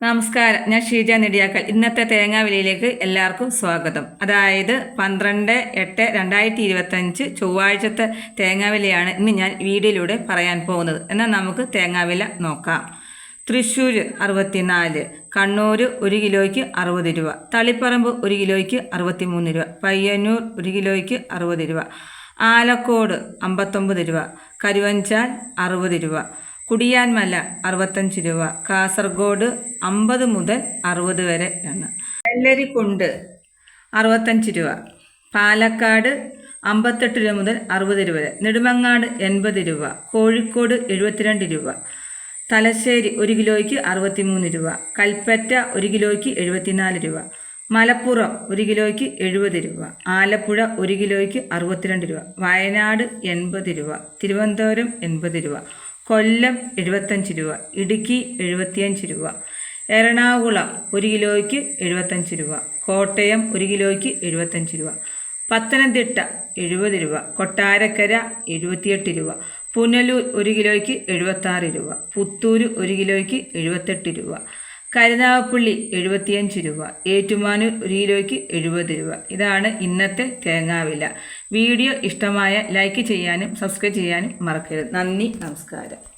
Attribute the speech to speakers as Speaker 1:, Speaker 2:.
Speaker 1: നമസ്കാരം. ഞാൻ ഷീജ നെടിയാക്കൽ. ഇന്നത്തെ തേങ്ങാ വിലയിലേക്ക് എല്ലാവർക്കും സ്വാഗതം. അതായത് പന്ത്രണ്ട് എട്ട് രണ്ടായിരത്തി ഇരുപത്തഞ്ച് ചൊവ്വാഴ്ചത്തെ തേങ്ങാ വിലയാണ് ഇന്ന് ഞാൻ വീഡിയോയിലൂടെ പറയാൻ പോകുന്നത്. എന്നാൽ നമുക്ക് തേങ്ങാ വില നോക്കാം. തൃശ്ശൂർ അറുപത്തിനാല് കണ്ണൂർ ഒരു കിലോയ്ക്ക് അറുപത് രൂപ തളിപ്പറമ്പ് ഒരു കിലോയ്ക്ക് അറുപത്തിമൂന്ന് രൂപ പയ്യന്നൂർ ഒരു കിലോയ്ക്ക് അറുപത് രൂപ ആലക്കോട് അമ്പത്തൊമ്പത് രൂപ കരുവഞ്ചാൽ അറുപത് രൂപ കുടിയാൻമല അറുപത്തഞ്ച് രൂപ കാസർഗോഡ് അമ്പത് മുതൽ അറുപത് വരെ ആണ്. വെള്ളരിക്കുണ്ട് അറുപത്തഞ്ച് രൂപ പാലക്കാട് അമ്പത്തെട്ട് രൂപ മുതൽ അറുപത് രൂപ വരെ നെടുമങ്ങാട് എൺപത് രൂപ കോഴിക്കോട് എഴുപത്തിരണ്ട് രൂപ തലശ്ശേരി ഒരു കിലോയ്ക്ക് അറുപത്തിമൂന്ന് രൂപ കൽപ്പറ്റ ഒരു കിലോയ്ക്ക് എഴുപത്തിനാല് രൂപ മലപ്പുറം ഒരു കിലോയ്ക്ക് എഴുപത് രൂപ ആലപ്പുഴ ഒരു കിലോയ്ക്ക് അറുപത്തിരണ്ട് രൂപ വയനാട് എൺപത് രൂപ തിരുവനന്തപുരം എൺപത് രൂപ. കൊല്ലം എഴുപത്തഞ്ച് രൂപ ഇടുക്കി എഴുപത്തിയഞ്ച് രൂപ എറണാകുളം ഒരു കിലോയ്ക്ക് എഴുപത്തഞ്ച് രൂപ കോട്ടയം ഒരു കിലോയ്ക്ക് എഴുപത്തഞ്ച് രൂപ പത്തനംതിട്ട എഴുപത് രൂപ കൊട്ടാരക്കര എഴുപത്തിയെട്ട് രൂപ പുനലൂർ ഒരു കിലോയ്ക്ക് എഴുപത്താറ് രൂപ പുത്തൂർ ഒരു കിലോയ്ക്ക് എഴുപത്തെട്ട് രൂപ കരുനാഗപ്പള്ളി എഴുപത്തിയഞ്ച് രൂപ. ഏറ്റുമാനൂർ ഒരു കിലോയ്ക്ക് എഴുപത് രൂപ. ഇതാണ് ഇന്നത്തെ തേങ്ങാവില വീഡിയോ ഇഷ്ടമായ ലൈക്ക് ചെയ്യാനും സബ്സ്ക്രൈബ് ചെയ്യാനും മറക്കരുത്. നന്ദി നമസ്കാരം.